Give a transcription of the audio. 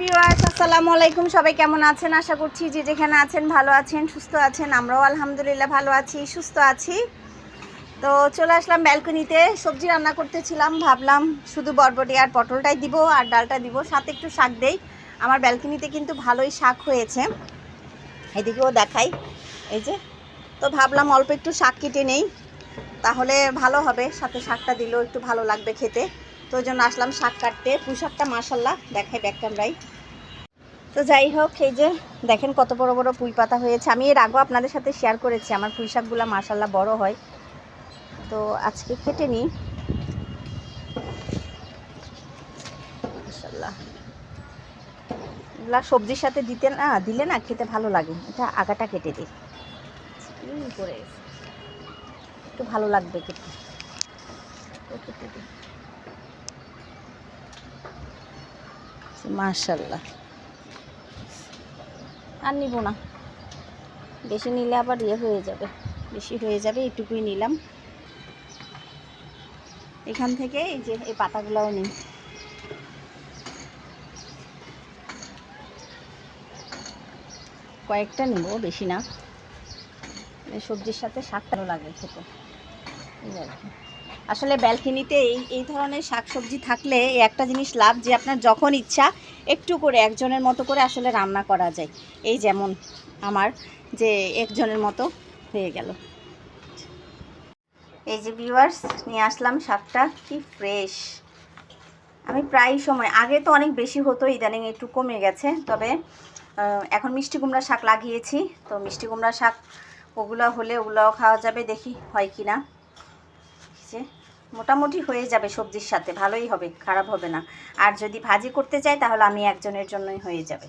Viewers আসসালামু আলাইকুম। সবাই কেমন আছেন? আশা করছি যে যেখানে আছেন ভালো আছেন, সুস্থ আছেন। আমরাও আলহামদুলিল্লাহ ভালো আছি, সুস্থ আছি। তো চলে আসলাম ব্যালকনিতে। সবজি রান্না করতেছিলাম, ভাবলাম শুধু বরবটি আর পটলটাই দিব আর ডালটা দিব। সাথে একটু শাক দেই। আমার ব্যালকনিতে কিন্তু ভালোই শাক হয়েছে। এদিকেও দেখাই। এই যে, তো ভাবলাম অল্প একটু শাক কেটে নেই। তাহলে ভালো হবে। সাথে শাকটা দিলেও একটু ভালো লাগবে খেতে। তো ওই জন্য আসলাম শাক কাটতে। পুঁই শাকটা মাসাল্লাহ দেখাই ব্যাক ক্যামেরায়। তো যাই হোক এই যে দেখেন কত বড় বড় পুঁই পাতা হয়েছে। আমি এর আগেও আপনাদের সাথে শেয়ার করেছি আমার পুঁই শাকগুলো মাসাল্লাহ বড় হয়। তো আজকে কেটে নিই। মাসাল্লাহ এগুলা সবজির সাথে দিতে না দিলে না খেতে ভালো লাগে। এটা আগাটা কেটে দিই। করে একটু ভালো লাগবে তো কেটে দিই। মার্শাল্লাহ আর নিব না। বেশি নিলে আবার ইয়ে হয়ে যাবে। বেশি হয়ে যাবে, এইটুকুই নিলাম। এখান থেকে এই যে এই পাতাগুলোও নিই। কয়েকটা নিব, বেশি না। এই সবজির সাথে শাক ভালো লাগে খেতে। এই আর কি। আসলে ব্যালকনিতে এই এই ধরনের শাকসবজি থাকলে একটা জিনিস লাভ যে আপনার যখন ইচ্ছা একটু করে, একজনের মতো করে আসলে রান্না করা যায়। এই যেমন আমার যে একজনের মতো হয়ে গেল। এই যে ভিউয়ার্স নিয়ে আসলাম শাকটা, কি ফ্রেশ আমি প্রায় সময়, আগে তো অনেক বেশি হতো, ইদানিং একটু কমে গেছে, তবে এখন মিষ্টি কুমড়া শাক লাগিয়েছি, তো মিষ্টি কুমড়া শাক, ওগুলো হলে ওগুলোও খাওয়া যাবে, দেখি হয় কি না যে মোটামুটি হয়ে যাবে সবজির সাথে, ভালোই হবে, খারাপ হবে না। আর যদি ভাজি করতে চাই তাহলে আমি একজনের জন্যই হয়ে যাবে।